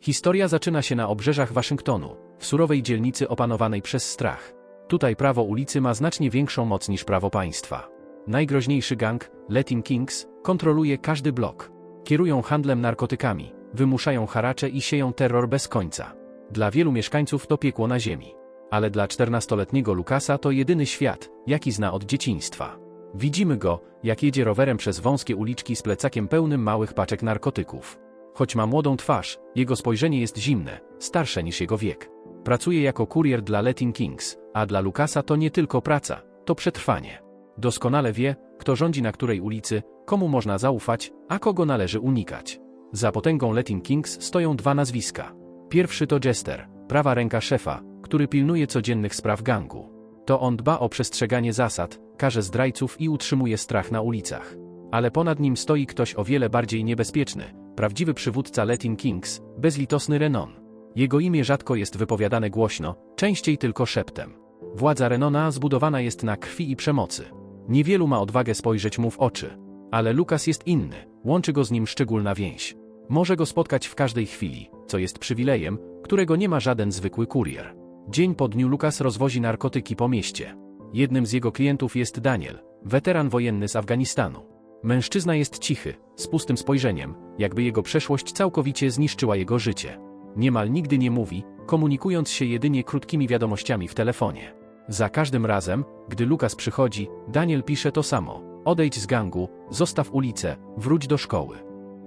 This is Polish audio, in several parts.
Historia zaczyna się na obrzeżach Waszyngtonu, w surowej dzielnicy opanowanej przez strach. Tutaj prawo ulicy ma znacznie większą moc niż prawo państwa. Najgroźniejszy gang, Latin Kings, kontroluje każdy blok. Kierują handlem narkotykami, wymuszają haracze i sieją terror bez końca. Dla wielu mieszkańców to piekło na ziemi. Ale dla 14-letniego Lukasa to jedyny świat, jaki zna od dzieciństwa. Widzimy go, jak jedzie rowerem przez wąskie uliczki z plecakiem pełnym małych paczek narkotyków. Choć ma młodą twarz, jego spojrzenie jest zimne, starsze niż jego wiek. Pracuje jako kurier dla Latin Kings, a dla Lukasa to nie tylko praca, to przetrwanie. Doskonale wie, kto rządzi na której ulicy, komu można zaufać, a kogo należy unikać. Za potęgą Latin Kings stoją dwa nazwiska. Pierwszy to Jester, prawa ręka szefa, który pilnuje codziennych spraw gangu. To on dba o przestrzeganie zasad, karze zdrajców i utrzymuje strach na ulicach. Ale ponad nim stoi ktoś o wiele bardziej niebezpieczny, prawdziwy przywódca Latin Kings, bezlitosny Renon. Jego imię rzadko jest wypowiadane głośno, częściej tylko szeptem. Władza Renona zbudowana jest na krwi i przemocy. Niewielu ma odwagę spojrzeć mu w oczy. Ale Lukas jest inny, łączy go z nim szczególna więź. Może go spotkać w każdej chwili, co jest przywilejem, którego nie ma żaden zwykły kurier. Dzień po dniu Lukas rozwozi narkotyki po mieście. Jednym z jego klientów jest Daniel, weteran wojenny z Afganistanu. Mężczyzna jest cichy, z pustym spojrzeniem, jakby jego przeszłość całkowicie zniszczyła jego życie. Niemal nigdy nie mówi, komunikując się jedynie krótkimi wiadomościami w telefonie. Za każdym razem, gdy Lukas przychodzi, Daniel pisze to samo. Odejdź z gangu, zostaw ulicę, wróć do szkoły.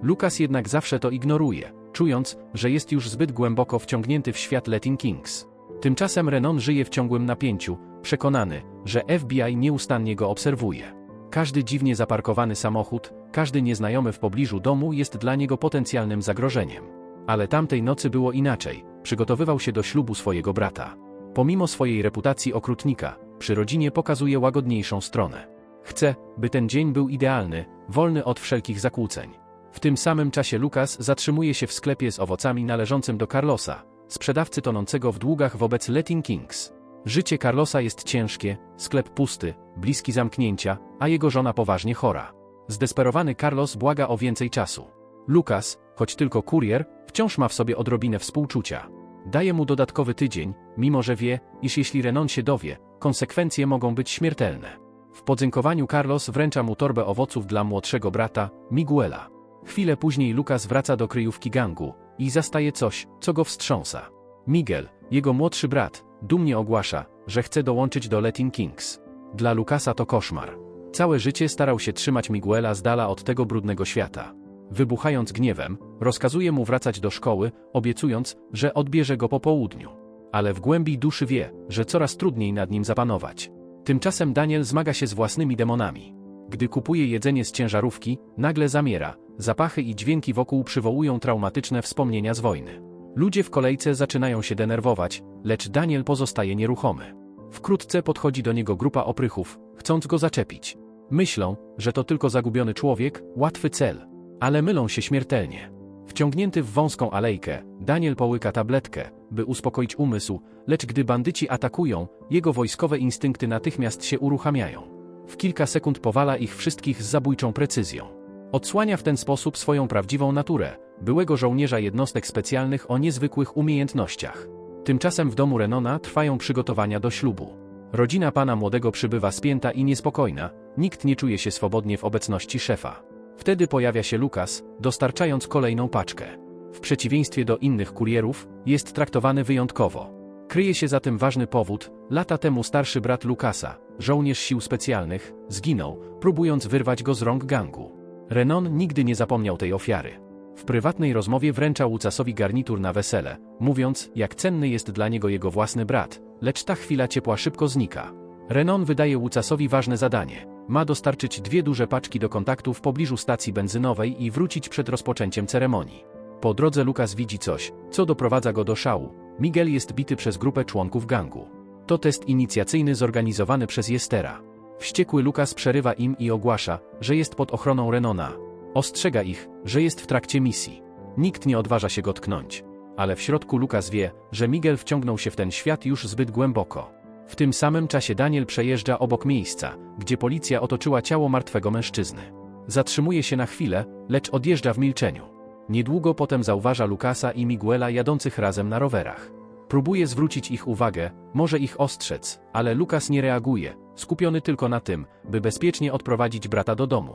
Lukas jednak zawsze to ignoruje, czując, że jest już zbyt głęboko wciągnięty w świat Latin Kings. Tymczasem Renon żyje w ciągłym napięciu, przekonany, że FBI nieustannie go obserwuje. Każdy dziwnie zaparkowany samochód, każdy nieznajomy w pobliżu domu jest dla niego potencjalnym zagrożeniem. Ale tamtej nocy było inaczej, przygotowywał się do ślubu swojego brata. Pomimo swojej reputacji okrutnika, przy rodzinie pokazuje łagodniejszą stronę. Chce, by ten dzień był idealny, wolny od wszelkich zakłóceń. W tym samym czasie Lukas zatrzymuje się w sklepie z owocami należącym do Carlosa, sprzedawcy tonącego w długach wobec Latin Kings. Życie Carlosa jest ciężkie, sklep pusty, bliski zamknięcia, a jego żona poważnie chora. Zdesperowany Carlos błaga o więcej czasu. Lukas, choć tylko kurier, wciąż ma w sobie odrobinę współczucia. Daje mu dodatkowy tydzień, mimo że wie, iż jeśli Renon się dowie, konsekwencje mogą być śmiertelne. W podziękowaniu Carlos wręcza mu torbę owoców dla młodszego brata, Miguela. Chwilę później Lukas wraca do kryjówki gangu i zastaje coś, co go wstrząsa. Miguel, jego młodszy brat, dumnie ogłasza, że chce dołączyć do Latin Kings. Dla Lukasa to koszmar. Całe życie starał się trzymać Miguela z dala od tego brudnego świata. Wybuchając gniewem, rozkazuje mu wracać do szkoły, obiecując, że odbierze go po południu. Ale w głębi duszy wie, że coraz trudniej nad nim zapanować. Tymczasem Daniel zmaga się z własnymi demonami. Gdy kupuje jedzenie z ciężarówki, nagle zamiera, zapachy i dźwięki wokół przywołują traumatyczne wspomnienia z wojny. Ludzie w kolejce zaczynają się denerwować, lecz Daniel pozostaje nieruchomy. Wkrótce podchodzi do niego grupa oprychów, chcąc go zaczepić. Myślą, że to tylko zagubiony człowiek, łatwy cel. Ale mylą się śmiertelnie. Wciągnięty w wąską alejkę, Daniel połyka tabletkę, by uspokoić umysł, lecz gdy bandyci atakują, jego wojskowe instynkty natychmiast się uruchamiają. W kilka sekund powala ich wszystkich z zabójczą precyzją. Odsłania w ten sposób swoją prawdziwą naturę, byłego żołnierza jednostek specjalnych o niezwykłych umiejętnościach. Tymczasem w domu Renona trwają przygotowania do ślubu. Rodzina pana młodego przybywa spięta i niespokojna, nikt nie czuje się swobodnie w obecności szefa. Wtedy pojawia się Lukas, dostarczając kolejną paczkę. W przeciwieństwie do innych kurierów, jest traktowany wyjątkowo. Kryje się za tym ważny powód, lata temu starszy brat Lukasa, żołnierz sił specjalnych, zginął, próbując wyrwać go z rąk gangu. Renon nigdy nie zapomniał tej ofiary. W prywatnej rozmowie wręczał Łucasowi garnitur na wesele, mówiąc, jak cenny jest dla niego jego własny brat, lecz ta chwila ciepła szybko znika. Renon wydaje Łucasowi ważne zadanie. Ma dostarczyć dwie duże paczki do kontaktu w pobliżu stacji benzynowej i wrócić przed rozpoczęciem ceremonii. Po drodze Lukas widzi coś, co doprowadza go do szału. Miguel jest bity przez grupę członków gangu. To test inicjacyjny zorganizowany przez Jestera. Wściekły Lukas przerywa im i ogłasza, że jest pod ochroną Renona. Ostrzega ich, że jest w trakcie misji. Nikt nie odważa się go tknąć. Ale w środku Lukas wie, że Miguel wciągnął się w ten świat już zbyt głęboko. W tym samym czasie Daniel przejeżdża obok miejsca, gdzie policja otoczyła ciało martwego mężczyzny. Zatrzymuje się na chwilę, lecz odjeżdża w milczeniu. Niedługo potem zauważa Lukasa i Miguela jadących razem na rowerach. Próbuje zwrócić ich uwagę, może ich ostrzec, ale Lukas nie reaguje, skupiony tylko na tym, by bezpiecznie odprowadzić brata do domu.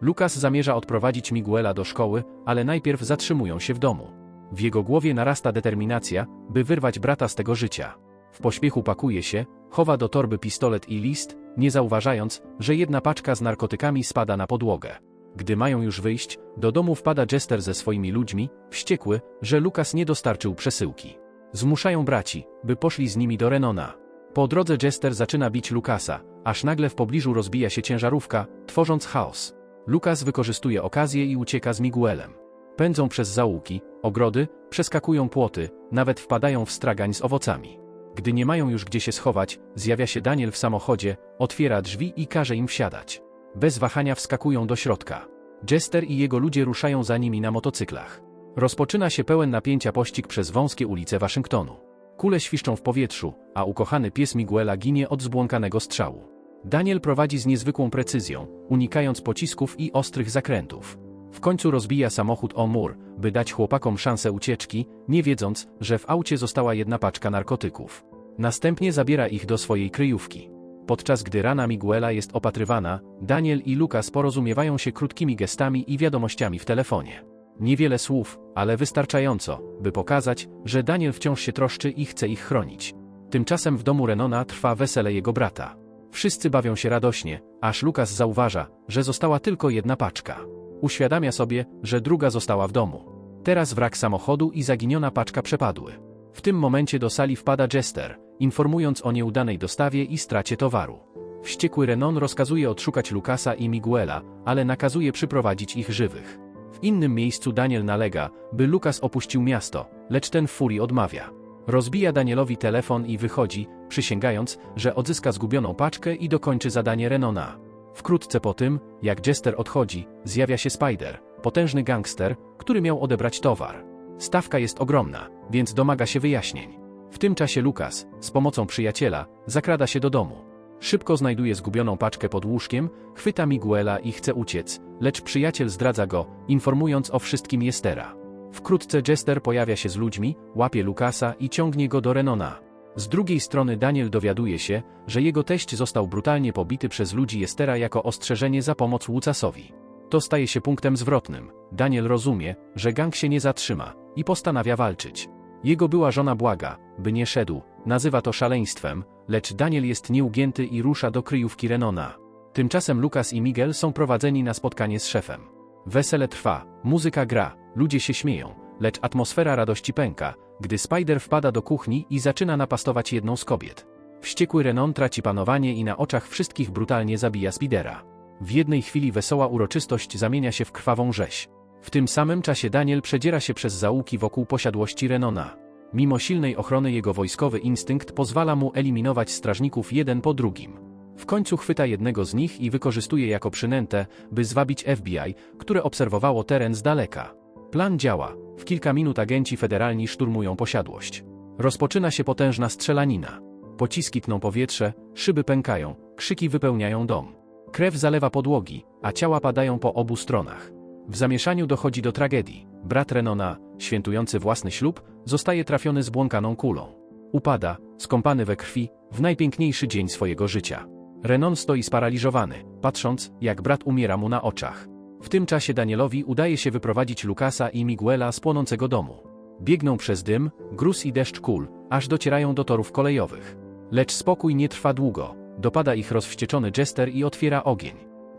Lukas zamierza odprowadzić Miguela do szkoły, ale najpierw zatrzymują się w domu. W jego głowie narasta determinacja, by wyrwać brata z tego życia. W pośpiechu pakuje się, chowa do torby pistolet i list, nie zauważając, że jedna paczka z narkotykami spada na podłogę. Gdy mają już wyjść, do domu wpada Jester ze swoimi ludźmi, wściekły, że Lukas nie dostarczył przesyłki. Zmuszają braci, by poszli z nimi do Renona. Po drodze Jester zaczyna bić Lukasa, aż nagle w pobliżu rozbija się ciężarówka, tworząc chaos. Lukas wykorzystuje okazję i ucieka z Miguelem. Pędzą przez zaułki, ogrody, przeskakują płoty, nawet wpadają w stragań z owocami. Gdy nie mają już gdzie się schować, zjawia się Daniel w samochodzie, otwiera drzwi i każe im wsiadać. Bez wahania wskakują do środka. Jester i jego ludzie ruszają za nimi na motocyklach. Rozpoczyna się pełen napięcia pościg przez wąskie ulice Waszyngtonu. Kule świszczą w powietrzu, a ukochany pies Miguela ginie od zbłąkanego strzału. Daniel prowadzi z niezwykłą precyzją, unikając pocisków i ostrych zakrętów. W końcu rozbija samochód o mur, by dać chłopakom szansę ucieczki, nie wiedząc, że w aucie została jedna paczka narkotyków. Następnie zabiera ich do swojej kryjówki. Podczas gdy rana Miguela jest opatrywana, Daniel i Lukas porozumiewają się krótkimi gestami i wiadomościami w telefonie. Niewiele słów, ale wystarczająco, by pokazać, że Daniel wciąż się troszczy i chce ich chronić. Tymczasem w domu Renona trwa wesele jego brata. Wszyscy bawią się radośnie, aż Lukas zauważa, że została tylko jedna paczka. Uświadamia sobie, że druga została w domu. Teraz wrak samochodu i zaginiona paczka przepadły. W tym momencie do sali wpada Jester, informując o nieudanej dostawie i stracie towaru. Wściekły Renon rozkazuje odszukać Lukasa i Miguela, ale nakazuje przyprowadzić ich żywych. W innym miejscu Daniel nalega, by Lukas opuścił miasto, lecz ten w furii odmawia. Rozbija Danielowi telefon i wychodzi, przysięgając, że odzyska zgubioną paczkę i dokończy zadanie Renona. Wkrótce po tym, jak Jester odchodzi, zjawia się Spider, potężny gangster, który miał odebrać towar. Stawka jest ogromna, więc domaga się wyjaśnień. W tym czasie Lukas, z pomocą przyjaciela, zakrada się do domu. Szybko znajduje zgubioną paczkę pod łóżkiem, chwyta Miguela i chce uciec, lecz przyjaciel zdradza go, informując o wszystkim Jestera. Wkrótce Jester pojawia się z ludźmi, łapie Lukasa i ciągnie go do Renona. Z drugiej strony Daniel dowiaduje się, że jego teść został brutalnie pobity przez ludzi Jestera jako ostrzeżenie za pomoc Łucasowi. To staje się punktem zwrotnym. Daniel rozumie, że gang się nie zatrzyma i postanawia walczyć. Jego była żona błaga, by nie szedł, nazywa to szaleństwem, lecz Daniel jest nieugięty i rusza do kryjówki Renona. Tymczasem Lukas i Miguel są prowadzeni na spotkanie z szefem. Wesele trwa, muzyka gra, ludzie się śmieją, lecz atmosfera radości pęka, gdy Spider wpada do kuchni i zaczyna napastować jedną z kobiet. Wściekły Renon traci panowanie i na oczach wszystkich brutalnie zabija Spidera. W jednej chwili wesoła uroczystość zamienia się w krwawą rzeź. W tym samym czasie Daniel przedziera się przez zaułki wokół posiadłości Renona. Mimo silnej ochrony jego wojskowy instynkt pozwala mu eliminować strażników jeden po drugim. W końcu chwyta jednego z nich i wykorzystuje jako przynętę, by zwabić FBI, które obserwowało teren z daleka. Plan działa. W kilka minut agenci federalni szturmują posiadłość. Rozpoczyna się potężna strzelanina. Pociski tną powietrze, szyby pękają, krzyki wypełniają dom. Krew zalewa podłogi, a ciała padają po obu stronach. W zamieszaniu dochodzi do tragedii. Brat Renona, świętujący własny ślub, zostaje trafiony zbłąkaną kulą. Upada, skąpany we krwi, w najpiękniejszy dzień swojego życia. Renon stoi sparaliżowany, patrząc, jak brat umiera mu na oczach. W tym czasie Danielowi udaje się wyprowadzić Lukasa i Miguela z płonącego domu. Biegną przez dym, gruz i deszcz kul, aż docierają do torów kolejowych. Lecz spokój nie trwa długo. Dopada ich rozwścieczony Jester i otwiera ogień.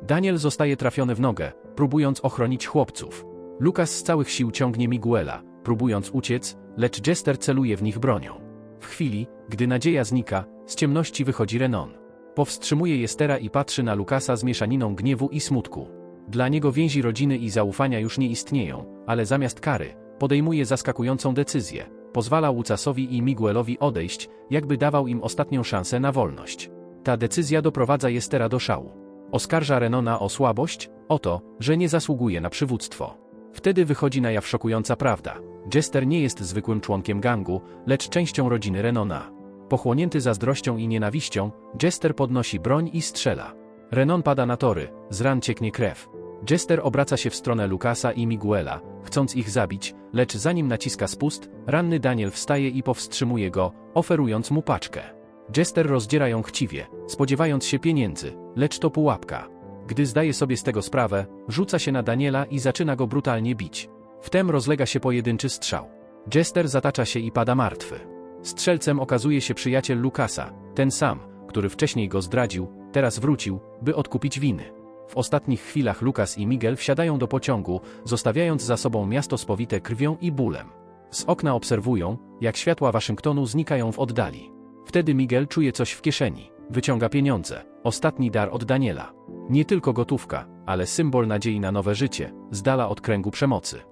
Daniel zostaje trafiony w nogę, próbując ochronić chłopców. Lukas z całych sił ciągnie Miguela, próbując uciec, lecz Jester celuje w nich bronią. W chwili, gdy nadzieja znika, z ciemności wychodzi Renon. Powstrzymuje Jestera i patrzy na Lukasa z mieszaniną gniewu i smutku. Dla niego więzi rodziny i zaufania już nie istnieją, ale zamiast kary, podejmuje zaskakującą decyzję. Pozwala Łucasowi i Miguelowi odejść, jakby dawał im ostatnią szansę na wolność. Ta decyzja doprowadza Jestera do szału. Oskarża Renona o słabość, o to, że nie zasługuje na przywództwo. Wtedy wychodzi na jaw szokująca prawda. Jester nie jest zwykłym członkiem gangu, lecz częścią rodziny Renona. Pochłonięty zazdrością i nienawiścią, Jester podnosi broń i strzela. Renon pada na tory, z ran cieknie krew. Jester obraca się w stronę Lukasa i Miguela, chcąc ich zabić, lecz zanim naciska spust, ranny Daniel wstaje i powstrzymuje go, oferując mu paczkę. Jester rozdziera ją chciwie, spodziewając się pieniędzy, lecz to pułapka. Gdy zdaje sobie z tego sprawę, rzuca się na Daniela i zaczyna go brutalnie bić. Wtem rozlega się pojedynczy strzał. Jester zatacza się i pada martwy. Strzelcem okazuje się przyjaciel Lukasa, ten sam, który wcześniej go zdradził, teraz wrócił, by odkupić winy. W ostatnich chwilach Lukas i Miguel wsiadają do pociągu, zostawiając za sobą miasto spowite krwią i bólem. Z okna obserwują, jak światła Waszyngtonu znikają w oddali. Wtedy Miguel czuje coś w kieszeni, wyciąga pieniądze, ostatni dar od Daniela. Nie tylko gotówka, ale symbol nadziei na nowe życie, z dala od kręgu przemocy.